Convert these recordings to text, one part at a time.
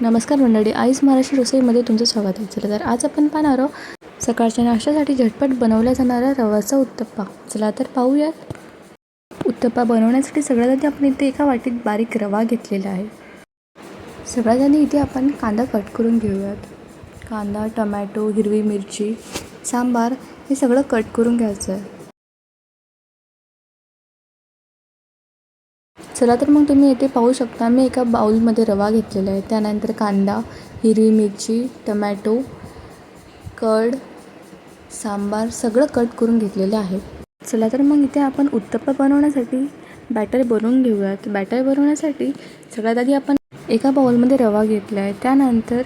नमस्कार मंडळी आईस महाराष्ट्र रसोईमध्ये तुमचं स्वागत आहे. चला तर आज आपण पाहणार आहोत सकाळच्या नाश्त्यासाठी झटपट बनवला जाणारा रवाचा उत्तप्पा. चला तर पाहूयात. उत्तप्पा बनवण्यासाठी सगळ्यात आधी आपण इथे एका वाटीत बारीक रवा घेतलेला आहे. सगळ्यात आधी इथे आपण कांदा कट करून घेऊयात. कांदा टमॅटो हिरवी मिरची सांबार हे सगळं कट करून घ्यायचं आहे. चला तर मग तुम्ही येथे पाहू शकता मी एका बाउलमध्ये रवा घेतलेला आहे. त्यानंतर कांदा हिरवी मिरची टमॅटो कड सांबार सगळं कट करून घेतलेलं आहे. चला तर मग इथे आपण उत्तप्पा बनवण्यासाठी बॅटर बनवून घेऊयात. बॅटर बनवण्यासाठी सगळ्यात आधी आपण एका बाउलमध्ये रवा घेतला आहे. त्यानंतर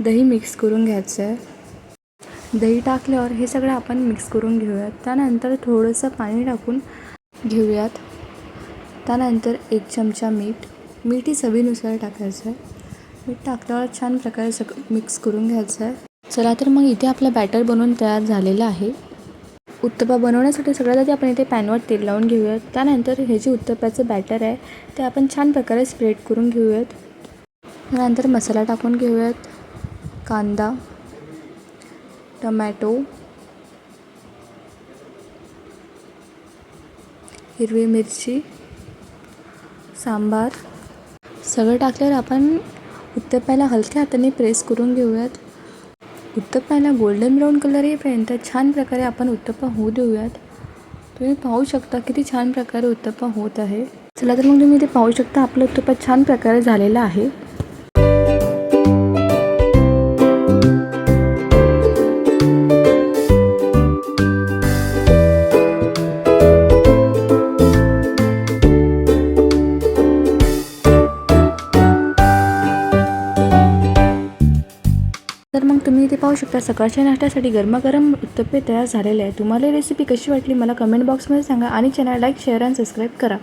दही मिक्स करून घ्यायचं आहे. दही टाकल्यावर हे सगळं आपण मिक्स करून घेऊयात. त्यानंतर थोडंसं पाणी टाकून घेऊयात. त्यानंतर एक चमचा मीठ. मीठ ही चवीनुसार टाकायचं आहे मीठ टाकल्यावर छान प्रकारे सग मिक्स करून घ्यायचं आहे चला तर मग इथे आपलं बॅटर बनवून तयार झालेलं आहे. उत्तप्पा बनवण्यासाठी सगळ्यात आधी आपण इथे पॅनवर तेल लावून घेऊयात. त्यानंतर हे जे उत्तप्प्याचं बॅटर आहे ते आपण छान प्रकारे स्प्रेड करून घेऊयात. त्यानंतर मसाला टाकून घेऊयात. कांदा टमॅटो हिरवी मिरची सांबार. सगळं टाकल्यावर आपण उत्तप्प्याला हलक्या हाताने प्रेस करून घेऊयात. उत्तप्प्याला गोल्डन ब्राऊन कलर येईपर्यंत छान प्रकारे आपण उत्तप्पा होऊ देऊयात. तुम्ही पाहू शकता किती छान प्रकारे उत्तप्पा होत आहे. चला तर मग तुम्ही इथे पाहू शकता आपलं उत्तप्पा छान प्रकारे झालेला आहे. तुम्ही इथे पाहू शकता. सकाळच्या नाश्त्यासाठी गरमागरम उत्तप्पे तयार झालेले आहे तुम्हाला रेसिपी कशी वाटली मला कमेंट बॉक्समध्ये सांगा आणि चॅनल लाईक शेअर आणि सबस्क्राईब करा.